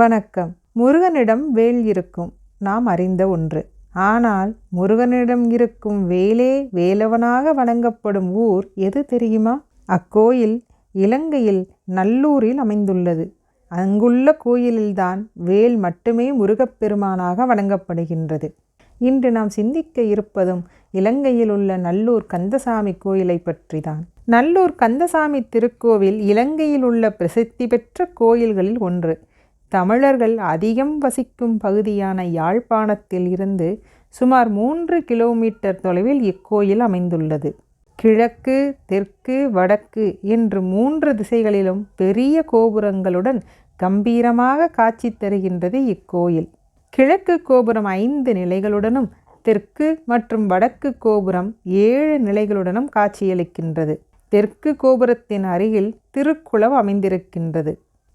வணக்கம். முருகனிடம் வேல் இருக்கும் நாம் அறிந்த ஒன்று. ஆனால் முருகனிடம் இருக்கும் வேலே வேலவனாக வணங்கப்படும் ஊர் எது தெரியுமா? அக்கோயில் இலங்கையில் நல்லூரில் அமைந்துள்ளது. அங்குள்ள கோயிலில்தான் வேல் மட்டுமே முருகப்பெருமானாக வணங்கப்படுகின்றது. இன்று நாம் சிந்திக்க இருப்பதும் இலங்கையில் உள்ள நல்லூர் கந்தசாமி கோயிலை பற்றிதான். நல்லூர் கந்தசாமி திருக்கோவில் இலங்கையில் உள்ள பிரசித்தி பெற்ற கோயில்களில் ஒன்று. தமிழர்கள் அதிகம் வசிக்கும் பகுதியான யாழ்ப்பாணத்தில் இருந்து சுமார் மூன்று கிலோமீட்டர் தொலைவில் இக்கோயில் அமைந்துள்ளது. கிழக்கு தெற்கு வடக்கு என்று மூன்று திசைகளிலும் பெரிய கோபுரங்களுடன் கம்பீரமாக காட்சி தருகின்றது இக்கோயில். கிழக்கு கோபுரம் ஐந்து நிலைகளுடனும் தெற்கு மற்றும் வடக்கு கோபுரம் ஏழு நிலைகளுடனும் காட்சியளிக்கின்றது. தெற்கு கோபுரத்தின் அருகில் திருக்குளம் அமைந்திருக்கின்றது.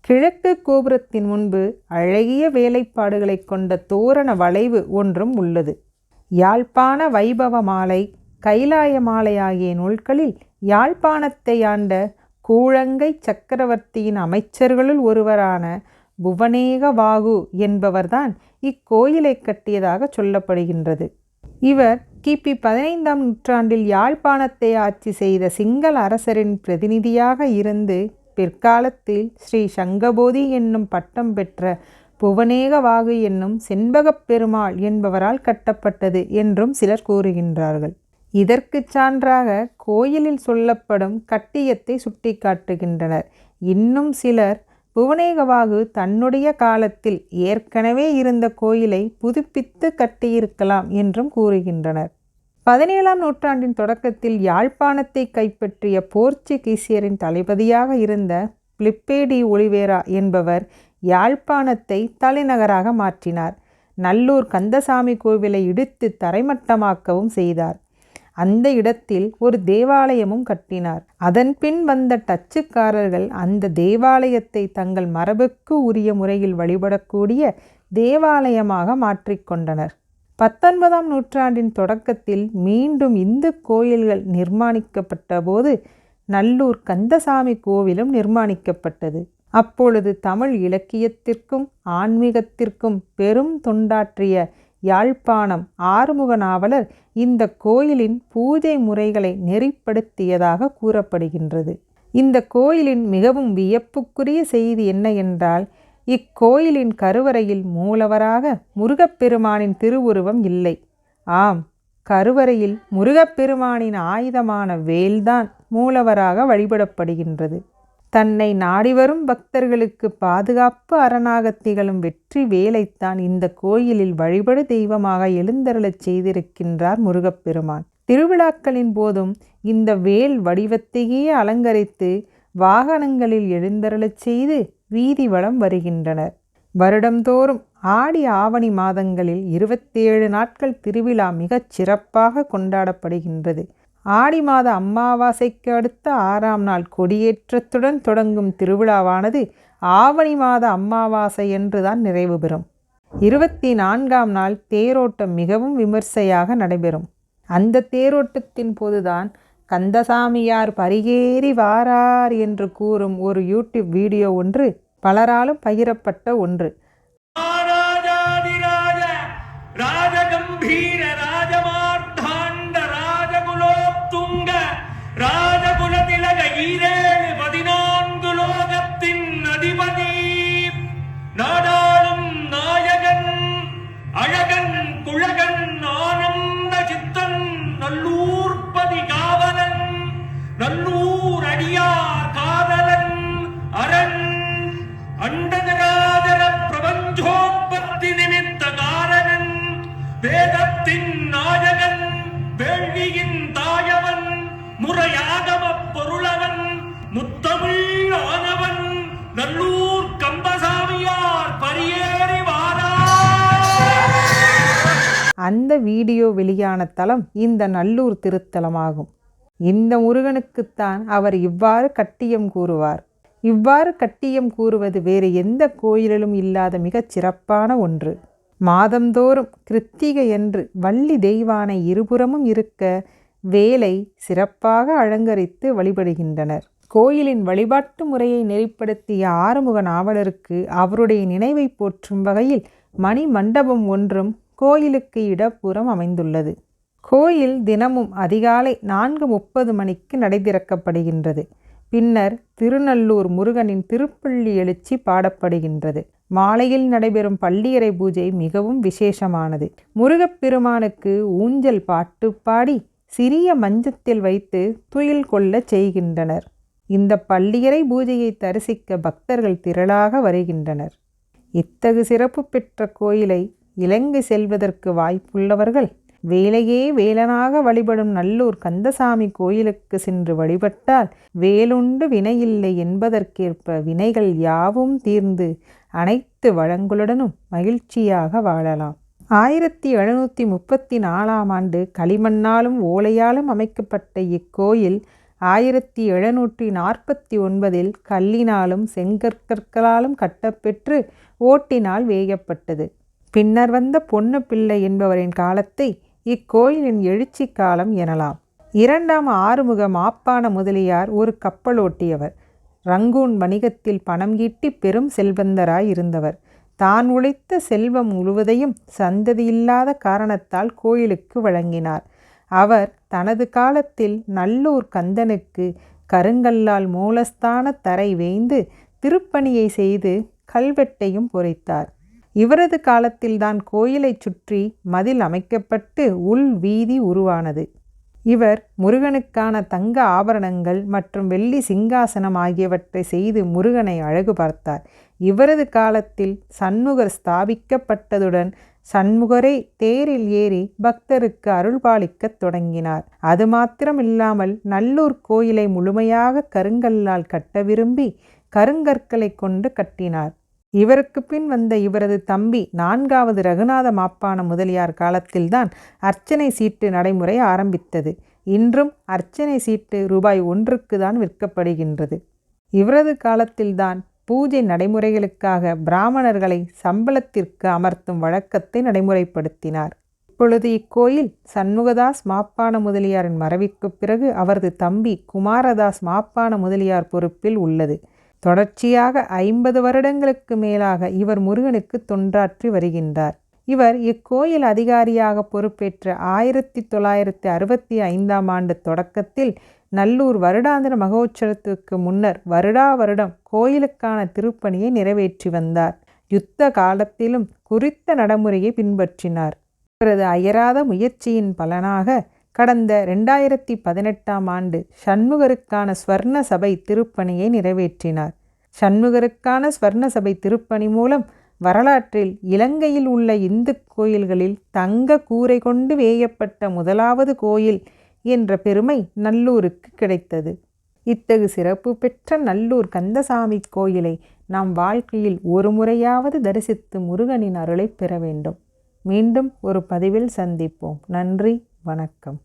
கிழக்கு கோபுரத்தின் முன்பு அழகிய வேலைப்பாடுகளை கொண்ட தோரண வளைவு ஒன்றும் உள்ளது. யாழ்ப்பாண வைபவ மாலை கைலாய மாலை ஆகிய நூல்களில் யாழ்ப்பாணத்தை ஆண்ட கூழங்கை சக்கரவர்த்தியின் அமைச்சர்களுள் ஒருவரான புவனேகவாகு என்பவர்தான் இக்கோயிலை கட்டியதாக சொல்லப்படுகின்றது. இவர் கிபி பதினைந்தாம் நூற்றாண்டில் யாழ்ப்பாணத்தை ஆட்சி செய்த சிங்கள அரசரின் பிரதிநிதியாக இருந்து பிற்காலத்தில் ஸ்ரீ சங்கபோதி என்னும் பட்டம் பெற்ற புவனேகவாகு என்னும் செண்பகப் பெருமாள் என்பவரால் கட்டப்பட்டது என்றும் சிலர் கூறுகின்றார்கள். இதற்கு சான்றாக கோயிலில் சொல்லப்படும் கட்டியத்தை சுட்டிக்காட்டுகின்றனர். இன்னும் சிலர் புவனேகவாகு தன்னுடைய காலத்தில் ஏற்கனவே இருந்த கோயிலை புதுப்பித்து கட்டியிருக்கலாம் என்றும் கூறுகின்றனர். பதினேழாம் நூற்றாண்டின் தொடக்கத்தில் யாழ்ப்பாணத்தை கைப்பற்றிய போர்ச்சுகீசியரின் தளபதியாக இருந்த பிளிப்பேடி ஒளிவேரா என்பவர் யாழ்ப்பாணத்தை தலைநகராக மாற்றினார். நல்லூர் கந்தசாமி கோவிலை இடித்து தரைமட்டமாக்கவும் செய்தார். அந்த இடத்தில் ஒரு தேவாலயமும் கட்டினார். அதன் பின் வந்த டச்சுக்காரர்கள் அந்த தேவாலயத்தை தங்கள் மரபுக்கு உரிய முறையில் வழிபடக்கூடிய தேவாலயமாக மாற்றிக்கொண்டனர் பத்தொன்பதாம் நூற்றாண்டின் தொடக்கத்தில் மீண்டும் இந்து கோயில்கள் நிர்மாணிக்கப்பட்ட போது நல்லூர் கந்தசாமி கோவிலும் நிர்மாணிக்கப்பட்டது. அப்பொழுது தமிழ் இலக்கியத்திற்கும் ஆன்மீகத்திற்கும் பெரும் தொண்டாற்றிய யாழ்ப்பாணம் ஆறுமுக நாவலர் இந்த கோயிலின் பூஜை முறைகளை நெறிப்படுத்தியதாக கூறப்படுகின்றது. இந்த கோயிலின் மிகவும் வியப்புக்குரிய செய்தி என்ன என்றால் இக்கோயிலின் கருவறையில் மூலவராக முருகப்பெருமானின் திருவுருவம் இல்லை. ஆம் கருவறையில் முருகப்பெருமானின் ஆயுதமான வேல்தான் மூலவராக வழிபடப்படுகின்றது. தன்னை நாடிவரும் பக்தர்களுக்கு பாதுகாப்பு அரணாக திகழும் வெற்றி வேலைத்தான் இந்த கோயிலில் வழிபடு தெய்வமாக எழுந்தருளச் செய்திருக்கின்றார் முருகப்பெருமான். திருவிழாக்களின் போதும் இந்த வேல் வடிவத்தையே அலங்கரித்து வாகனங்களில் எழுந்தருளச் செய்து வீதி வளம் வருகின்றனர். வருடந்தோறும் ஆடி ஆவணி மாதங்களில் இருபத்தேழு நாட்கள் திருவிழா மிகச் சிறப்பாக கொண்டாடப்படுகின்றது. ஆடி மாத அமாவாசைக்கு அடுத்த ஆறாம் நாள் கொடியேற்றத்துடன் தொடங்கும் திருவிழாவானது ஆவணி மாத அம்மாவாசை என்றுதான் நிறைவு பெறும். இருபத்தி நான்காம் நாள் தேரோட்டம் மிகவும் விமர்சையாக நடைபெறும். அந்த தேரோட்டத்தின் போதுதான் கந்தசாமியார் பரிகேறி வாரார் என்று கூறும் ஒரு யூடியூப் வீடியோ ஒன்று பலராலும் பகிரப்பட்ட ஒன்று. ராஜகம்பீர அந்த வீடியோ வெளியான தலம் இந்த நல்லூர் திருத்தலமாகும். இந்த முருகனுக்குத்தான் அவர் இவ்வாறு கட்டியம் கூறுவார். இவ்வாறு கட்டியம் கூறுவது வேறு எந்த கோயிலிலும் இல்லாத மிகச் சிறப்பான ஒன்று. மாதந்தோறும் கிருத்திகை என்று வள்ளி தெய்வானை இருபுறமும் இருக்க வேலை சிறப்பாக அலங்கரித்து வழிபடுகின்றனர். கோயிலின் வழிபாட்டு முறையை நெறிப்படுத்திய ஆறுமுக நாவலருக்கு அவருடைய நினைவை போற்றும் வகையில் மணி மண்டபம் ஒன்றும் கோயிலுக்கு இடப்புறம் அமைந்துள்ளது. கோயில் தினமும் அதிகாலை நான்கு முப்பது மணிக்கு நடை திறக்கப்படுகின்றது பின்னர் திருநல்லூர் முருகனின் திருப்பள்ளி எழுச்சி பாடப்படுகின்றது. மாலையில் நடைபெறும் பள்ளியறை பூஜை மிகவும் விசேஷமானது. முருகப்பெருமானுக்கு ஊஞ்சல் பாட்டு பாடி சிறிய மஞ்சத்தில் வைத்து துயில் கொள்ளச் செய்கின்றனர். இந்த பள்ளியறை பூஜையை தரிசிக்க பக்தர்கள் திரளாக வருகின்றனர். இத்தகு சிறப்பு பெற்ற கோயிலை இலங்கை செல்வதற்கு வாய்ப்புள்ளவர்கள் வேலையே வேலனாக வழிபடும் நல்லூர் கந்தசாமி கோயிலுக்கு சென்று வழிபட்டால் வேலுண்டு வினையில்லை என்பதற்கேற்ப வினைகள் யாவும் தீர்ந்து அனைத்து வளங்களுடனும் மகிழ்ச்சியாக வாழலாம். ஆயிரத்தி எழுநூற்றி முப்பத்தி நாலாம் ஆண்டு களிமண்ணாலும் ஓலையாலும் அமைக்கப்பட்ட இக்கோயில் ஆயிரத்தி எழுநூற்றி நாற்பத்தி ஒன்பதில் கல்லினாலும் செங்கற்கற்களாலும் கட்டப்பெற்று ஓட்டினால் வேயப்பட்டது. பின்னர் வந்த பொன்னு பிள்ளை என்பவரின் காலத்தை இக்கோயிலின் எழுச்சி காலம் எனலாம். இரண்டாம் ஆறுமுக மாப்பான முதலியார் ஒரு கப்பலோட்டியவர் ரங்கூன் வணிகத்தில் பணம் ஈட்டி பெரும் செல்வந்தராய் இருந்தவர். தான் உழைத்த செல்வம் முழுவதையும் சந்ததியில்லாத காரணத்தால் கோயிலுக்கு வழங்கினார். அவர் தனது காலத்தில் நல்லூர் கந்தனுக்கு கருங்கல்லால் மூலஸ்தான தரை வேய்ந்து திருப்பணியை செய்து கல்வெட்டையும் பொறித்தார். இவரது காலத்தில்தான் கோயிலைச் சுற்றி மதில் அமைக்கப்பட்டு உள் வீதி உருவானது. இவர் முருகனுக்கான தங்க ஆபரணங்கள் மற்றும் வெள்ளி சிங்காசனம் ஆகியவற்றை செய்து முருகனை அழகு பார்த்தார். இவரது காலத்தில் சண்முகர் ஸ்தாபிக்கப்பட்டதுடன் சண்முகரே தேரில் ஏறி பக்தருக்கு அருள்பாலிக்கத் தொடங்கினார். அது மாத்திரமில்லாமல் நல்லூர் கோயிலை முழுமையாக கருங்கல்லால் கட்ட விரும்பி கருங்கற்களை கொண்டு கட்டினார். இவருக்கு பின் வந்த இவரது தம்பி நான்காவது ரகுநாத மாப்பான முதலியார் காலத்தில்தான் அர்ச்சனை சீட்டு நடைமுறை ஆரம்பித்தது. இன்றும் அர்ச்சனை சீட்டு ரூபாய் ஒன்றுக்கு தான் விற்கப்படுகின்றது. இவரது காலத்தில்தான் பூஜை நடைமுறைகளுக்காக பிராமணர்களை சம்பளத்திற்கு அமர்த்தும் வழக்கத்தை நடைமுறைப்படுத்தினார். இப்பொழுது இக்கோயில் சண்முகதாஸ் மாப்பான முதலியாரின் மறைவுக்குப் பிறகு அவரது தம்பி குமாரதாஸ் மாப்பான முதலியார் பொறுப்பில் உள்ளது. தொடர்ச்சியாக ஐம்பது வருடங்களுக்கு மேலாக இவர் முருகனுக்கு தொண்டாற்றி வருகின்றார். இவர் இக்கோயில் அதிகாரியாக பொறுப்பேற்ற ஆயிரத்தி தொள்ளாயிரத்தி அறுபத்தி ஐந்தாம் ஆண்டு தொடக்கத்தில் நல்லூர் வருடாந்திர மகோற்சவத்துக்கு முன்னர் வருடா வருடம் கோயிலுக்கான திருப்பணியை நிறைவேற்றி வந்தார். யுத்த காலத்திலும் குறித்த நடைமுறையை பின்பற்றினார். இவரது அயராத முயற்சியின் பலனாக கடந்த ரெண்டாயிரத்தி பதினெட்டாம் ஆண்டு சண்முகருக்கான ஸ்வர்ண சபை திருப்பணியை நிறைவேற்றினார். சண்முகருக்கான ஸ்வர்ண சபை திருப்பணி மூலம் வரலாற்றில் இலங்கையில் உள்ள இந்து கோயில்களில் தங்க கூரை கொண்டு வேயப்பட்ட முதலாவது கோயில் என்ற பெருமை நல்லூருக்கு கிடைத்தது. இத்தகு சிறப்பு பெற்ற நல்லூர் கந்தசாமி கோயிலை நாம் வாழ்க்கையில் ஒரு முறையாவது தரிசித்து முருகனின் அருளை பெற வேண்டும். மீண்டும் ஒரு பதிவில் சந்திப்போம். நன்றி. வணக்கம்.